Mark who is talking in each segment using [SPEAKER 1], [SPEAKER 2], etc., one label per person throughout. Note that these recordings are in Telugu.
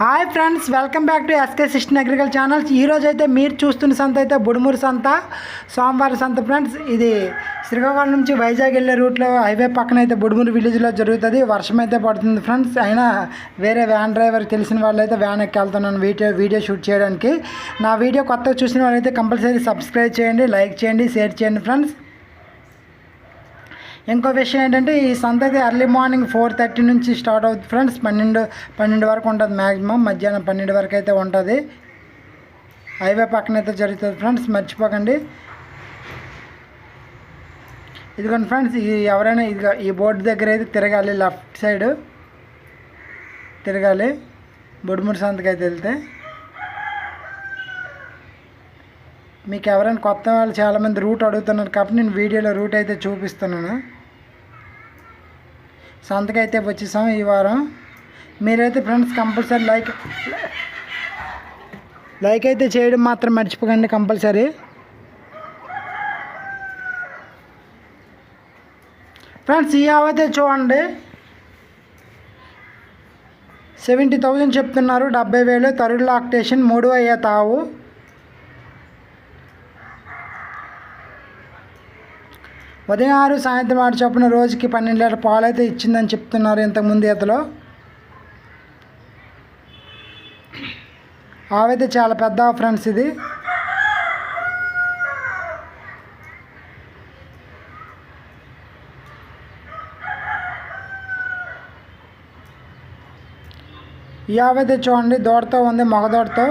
[SPEAKER 1] Hi friends welcome back to SK సిస్టన్ agriculture channels. ఈరోజు అయితే మీరు చూస్తున్న సంత అయితే బుడుమూరు సంత సోమవారం సంత ఫ్రెండ్స్. ఇది శ్రీకాకుళం నుంచి వైజాగ్ వెళ్ళే రూట్లో హైవే పక్కన అయితే బుడుమూరు విలేజ్లో జరుగుతుంది. వర్షం అయితే పడుతుంది ఫ్రెండ్స్. అయినా వేరే వ్యాన్ డ్రైవర్ తెలిసిన వాళ్ళు అయితే వ్యాన్ ఎక్కి వెళ్తున్నాను వీడియో వీడియో షూట్ చేయడానికి. నా వీడియో కొత్తగా చూసిన వాళ్ళైతే కంపల్సరీ సబ్స్క్రైబ్ చేయండి లైక్ చేయండి షేర్ చేయండి ఫ్రెండ్స్. ఇంకో విషయం ఏంటంటే ఈ సంత అయితే ఎర్లీ మార్నింగ్ ఫోర్ థర్టీ నుంచి స్టార్ట్ అవుతుంది ఫ్రెండ్స్ పన్నెండు పన్నెండు వరకు ఉంటుంది మ్యాక్సిమం మధ్యాహ్నం పన్నెండు వరకు అయితే ఉంటుంది. హైవే పక్కన అయితే జరుగుతుంది ఫ్రెండ్స్ మర్చిపోకండి. ఇదిగోండి ఫ్రెండ్స్ ఈ ఎవరైనా ఇదిగో ఈ బోర్డు దగ్గర అయితే తిరగాలి లెఫ్ట్ సైడ్ తిరగాలి. బొడుమూడి సంతకి అయితే వెళ్తే. మీకు ఎవరైనా కొత్త వాళ్ళు చాలామంది రూట్ అడుగుతున్నారు కాబట్టి నేను వీడియోలో రూట్ అయితే చూపిస్తున్నాను. సంతకైతే వచ్చేసాం ఈ వారం. మీరైతే ఫ్రెండ్స్ కంపల్సరీ లైక్ లైక్ అయితే చేయడం మాత్రం మర్చిపోకండి కంపల్సరీ. ఫ్రెండ్స్ ఈ ఆవు అయితే చూడండి. సెవెంటీ థౌజండ్ చెప్తున్నారు డెబ్బై వేలు తరుడు లాక్టేషన్ మూడు అయ్యే తావు. ఉదయం ఆరు సాయంత్రం ఆరు చొప్పున రోజుకి పన్నెండు లీటర్ పాలు అయితే ఇచ్చిందని చెప్తున్నారు ఇంతకుముందు ఈతలో. ఆవైతే చాలా పెద్ద ఫ్రెండ్స్ ఇది. ఈ ఆవైతే చూడండి దోడతో ఉంది మగదోడతో.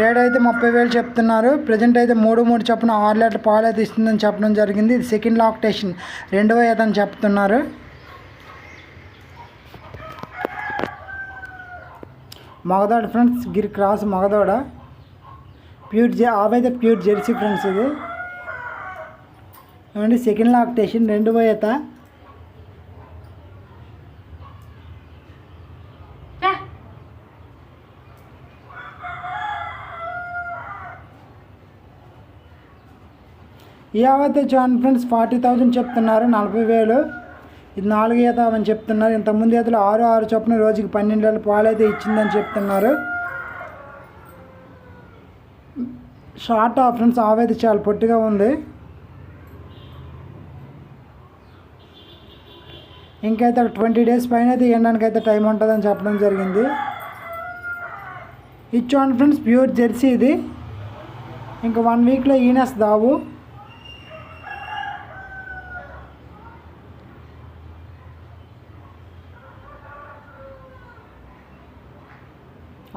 [SPEAKER 1] రేట్ అయితే ముప్పై వేలు చెప్తున్నారు. ప్రజెంట్ అయితే మూడు మూడు చొప్పున ఆరు లీటర్ పాలు అయితే ఇస్తుందని చెప్పడం జరిగింది. ఇది సెకండ్ లాక్టేషన్. రెండవ ఈత అని చెప్తున్నారు. మగదోడ ఫ్రెండ్స్ గిరి క్రాస్ మగదోడ. ప్యూర్ జె ఆవైతే ప్యూర్ జెర్సీ ఫ్రెండ్స్ ఇది. ఏమండి? సెకండ్ లాక్టేషన్ రెండవ ఈత ఈ అవైతే చూడండి ఫ్రెండ్స్ ఫార్టీ థౌజండ్ చెప్తున్నారు నలభై వేలు. ఇది నాలుగు ఈతామని అని చెప్తున్నారు ఇంతకుముందు ఈతలు ఆరు ఆరు చొప్పున రోజుకి పన్నెండు వేల పాలు అయితే ఇచ్చిందని చెప్తున్నారు. షార్ట్ ఆఫ్ ఫ్రెండ్స్ ఆవైతే చాలా పొట్టిగా ఉంది. ఇంకైతే ఒక ట్వంటీ డేస్ పైన అయితే ఇవ్వడానికి అయితే టైం ఉంటుందని చెప్పడం జరిగింది. ఇది ఫ్రెండ్స్ ప్యూర్ జెర్సీ ఇది. ఇంకా వన్ వీక్లో ఈనెస్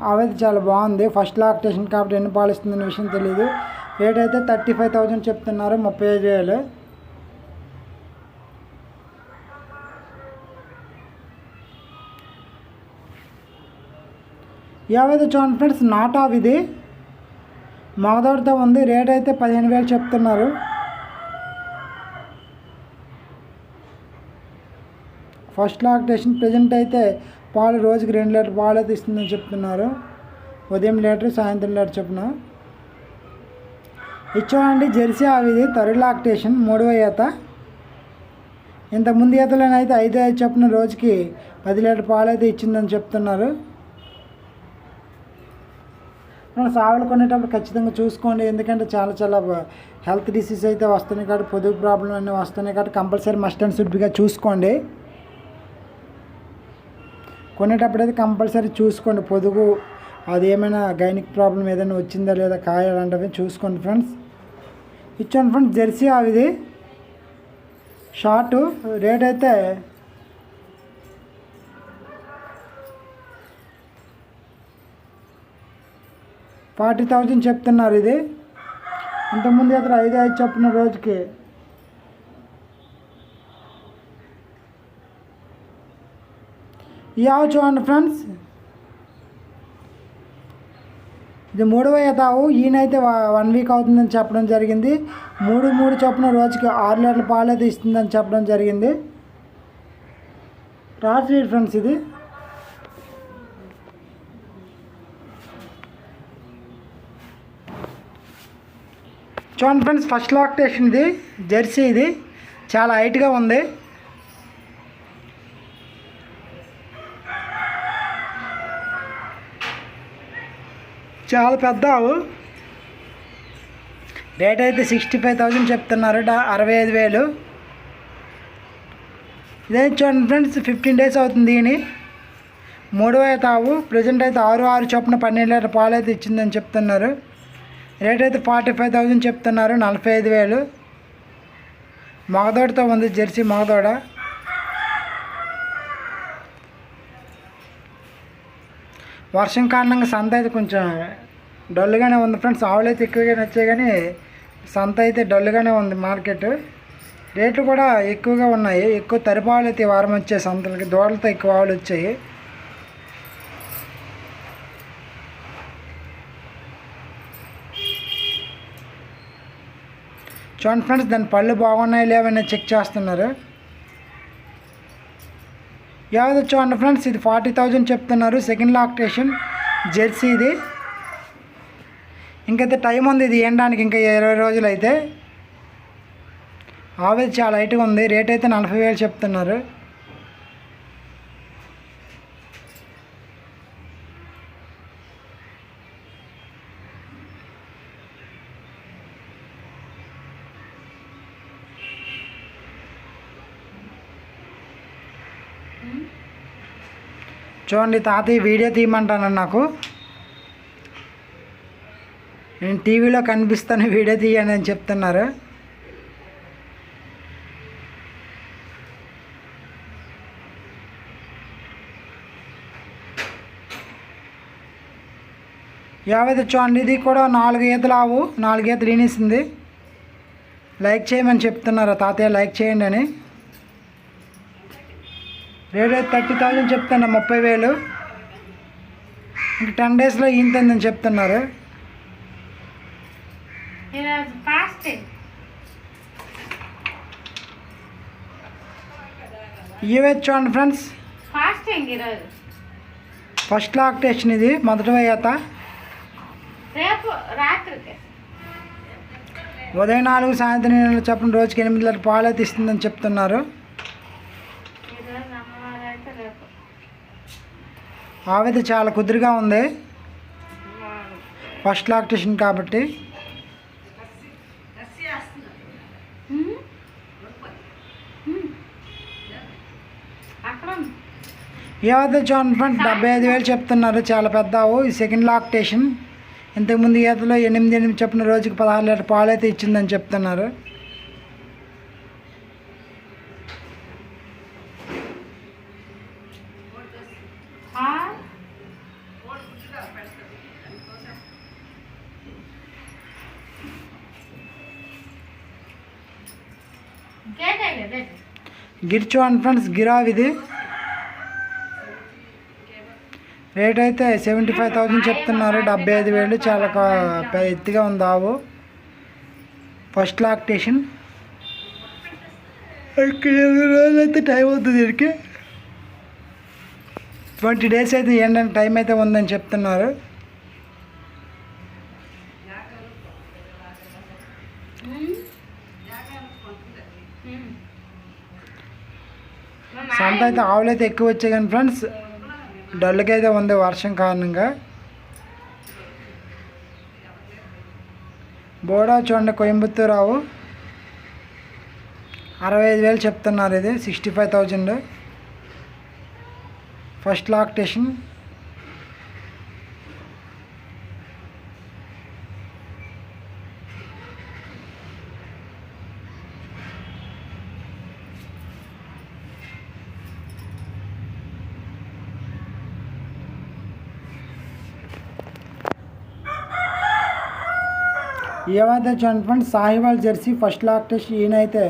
[SPEAKER 1] అవైతే చాలా బాగుంది. ఫస్ట్ లాక్టేషన్ కాబట్టి ఎన్ని పాలు ఇస్తుందనే విషయం తెలియదు రేట్ అయితే థర్టీ ఫైవ్ థౌజండ్ చెప్తున్నారు. ముప్పై ఐదు వేలు. ఏవైతే చూడండి ఫ్రెండ్స్ నాట్ ఆఫ్ ఇది మగదోడితో ఉంది. రేట్ అయితే పదిహేను వేలు చెప్తున్నారు. ఫస్ట్ లాక్టేషన్ ప్రజెంట్ అయితే పాలు రోజుకి రెండు లీటర్ పాలు అయితే ఇస్తుందని చెప్తున్నారు. ఉదయం లీటర్ సాయంత్రం లీటర్ చొప్పున. ఇచ్చామండి జెర్సీ ఆవిది థర్డ్ లాక్టేషన్ మూడవ ఈత. ఇంతకుముందు ఈతలోనైతే ఐదు ఐదు చొప్పున రోజుకి పది లీటర్ పాలు అయితే ఇచ్చిందని చెప్తున్నారు. మనం సావులు కొనేటప్పుడు ఖచ్చితంగా చూసుకోండి. ఎందుకంటే చాలా చాలా హెల్త్ డిసీజ్ అయితే వస్తున్నాయి కాబట్టి పొదుపు ప్రాబ్లం అన్నీ వస్తున్నాయి కాబట్టి కంపల్సరీ మస్ట్ అండ్ షుడ్గా చూసుకోండి. కొనేటప్పుడు అయితే కంపల్సరీ చూసుకోండి. పొదుగు అది ఏమైనా గైనిక్ ప్రాబ్లం ఏదైనా వచ్చిందా లేదా కాయ అలాంటివి చూసుకోండి ఫ్రెండ్స్. ఇచ్చాను ఫ్రెండ్స్ జెర్సీ అవిది షార్ట్ రేట్ అయితే ఫార్టీ థౌజండ్ చెప్తున్నారు ఇది. ఇంతకుముందు ఇతర ఐదు ఐదు చెప్పిన రోజుకి ఈ చూడండి ఫ్రెండ్స్. ఇది మూడవ యథావు. ఈయనైతే వన్ వీక్ అవుతుందని చెప్పడం జరిగింది. మూడు మూడు చొప్పున రోజుకి ఆరు లీటర్ల పాలు అయితే ఇస్తుందని చెప్పడం జరిగింది. క్రాస్ రీడ్ ఫ్రెండ్స్ ఇది. చూడండి ఫ్రెండ్స్ ఫస్ట్ లాక్టేషన్ ఇది. జెర్సీ ఇది. చాలా హైట్గా ఉంది. చాలా పెద్ద ఆవు రేట్ అయితే సిక్స్టీ ఫైవ్ థౌజండ్ చెప్తున్నారు అరవై ఐదు వేలు. ఇదే చూడండి ఫ్రెండ్స్ ఫిఫ్టీన్ డేస్ అవుతుంది దీని మూడవ అయితే ఆవు ప్రజెంట్ అయితే ఆరు ఆరు చొప్పున పన్నెండు లీటర్ పాలు అయితే ఇచ్చిందని చెప్తున్నారు. రేట్ అయితే ఫార్టీ ఫైవ్ థౌజండ్ చెప్తున్నారు నలభై ఐదు వేలు. మగదోడతో ఉంది జెర్సీ మగదోడ. వర్షం కారణంగా సంత అయితే కొంచెం డల్గానే ఉంది ఫ్రెండ్స్. ఆవులు అయితే ఎక్కువగా నచ్చాయి కానీ సంత అయితే డల్గానే ఉంది మార్కెట్. రేట్లు కూడా ఎక్కువగా ఉన్నాయి. ఎక్కువ తరిపావులు అయితే వారం వచ్చాయి సంతలకి. దూడలతో ఎక్కువ ఆవులు వచ్చాయి. చూడండి ఫ్రెండ్స్ దాని పళ్ళు బాగున్నాయి లేవని చెక్ చేస్తున్నారు. యావది చూడండి ఫ్రెండ్స్ ఇది ఫార్టీ థౌజండ్ చెప్తున్నారు. సెకండ్ లాక్టేషన్ జెర్సీ ఇది. ఇంకైతే టైం ఉంది ఇది వేయడానికి ఇంకా ఇరవై రోజులు అయితే ఆవేది చాలా హైట్గా ఉంది రేట్ అయితే నలభై వేలు చెప్తున్నారు. చూడండి తాతయ్య వీడియో తీయమంటాను నాకు. నేను టీవీలో కనిపిస్తాను వీడియో తీయండి అని చెప్తున్నారు. యావైతే చూడండి ఇది కూడా నాలుగు ఈతలు ఆవు నాలుగు ఈతలు ఈనేసింది. లైక్ చేయమని చెప్తున్నారు తాతయ్య లైక్ చేయండి అని. రేట్ అయితే థర్టీ థౌజండ్ చెప్తున్నా ముప్పై వేలు. ఇంక టెన్ డేస్లో ఈంతుందని చెప్తున్నారు. ఇవే చూడండి ఫ్రెండ్స్. ఫస్ట్ లాక్టేషన్ ఇది మొదటి వేయత.
[SPEAKER 2] రేపు రాత్రికి
[SPEAKER 1] ఉదయం నాలుగు సాయంత్రం చెప్పిన రోజుకి ఎనిమిది లీటర్ పాలు అయితే ఇస్తుందని చెప్తున్నారు
[SPEAKER 2] ఈరోజు అమ్మవారు అయితే రేపు
[SPEAKER 1] ఆవైతే చాలా కుదురుగా ఉంది. ఫస్ట్ లాక్టేషన్ కాబట్టి. ఏవైతే చూడండి ఫ్రెండ్స్ డెబ్బై ఐదు వేలు చెప్తున్నారు. చాలా పెద్దవు ఈ సెకండ్ లాక్టేషన్ ఇంతకుముందు ఈతలో ఎనిమిది ఎనిమిది చెప్పిన రోజుకి పదహారు లీటర్ పాలు అయితే ఇచ్చిందని చెప్తున్నారు. గిర్ చూడండి ఫ్రెండ్స్ గిరావ్ ఇది రేట్ అయితే సెవెంటీ ఫైవ్ థౌజండ్ చెప్తున్నారు డెబ్బై ఐదు వేలు చాలా ఎత్తుగా ఉంది ఆవు. ఫస్ట్ లాక్టేషన్ రోజులైతే రోజులు అయితే టైం అవుతుంది దీనికి ట్వంటీ డేస్ అయితే ఏంటంటే టైం అయితే ఉందని చెప్తున్నారు.
[SPEAKER 2] ఉమ్.
[SPEAKER 1] సంత అయితే ఆవులు అయితే ఎక్కువ వచ్చాయి కానీ ఫ్రెండ్స్ డల్గా అయితే ఉంది వర్షం కారణంగా. బోడా చూడండి కోయంబత్తూరు ఆవు. అరవై ఐదు వేలు చెప్తున్నారు ఇది sixty five thousand first lactation ఏవైతే చూడండి ఫ్రెండ్స్ సాహివాల్ జెర్సీ ఫస్ట్ లాక్ ఈయన అయితే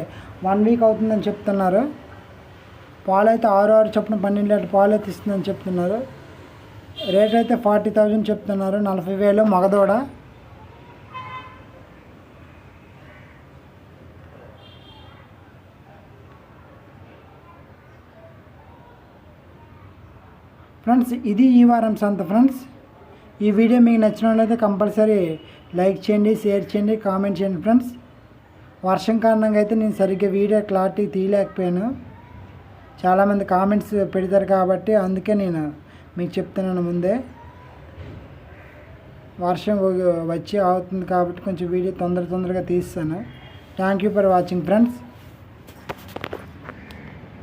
[SPEAKER 1] వన్ వీక్ అవుతుందని చెప్తున్నారు. పాలు అయితే ఆరు ఆరు చొప్పున పన్నెండు లీటర్ పాలు అయితే ఇస్తుందని చెప్తున్నారు. రేట్ అయితే ఫార్టీ థౌజండ్ చెప్తున్నారు. నలభై వేలు మగదోడ. ఫ్రెండ్స్ ఇది ఈ వారం సంత ఫ్రెండ్స్. ఈ వీడియో మీకు నచ్చినట్లయితే కంపల్సరీ లైక్ చేయండి షేర్ చేయండి కామెంట్ చేయండి ఫ్రెండ్స్. వర్షం కారణంగా అయితే నేను సరిగ్గా వీడియో క్లారిటీ తీయలేకపోయాను. చాలామంది కామెంట్స్ పెడతారు కాబట్టి అందుకే నేను మీకు చెప్తున్నాను ముందే. వర్షం వచ్చి అవుతుంది కాబట్టి కొంచెం వీడియో తొందర తొందరగా తీస్తాను. Thank you for watching friends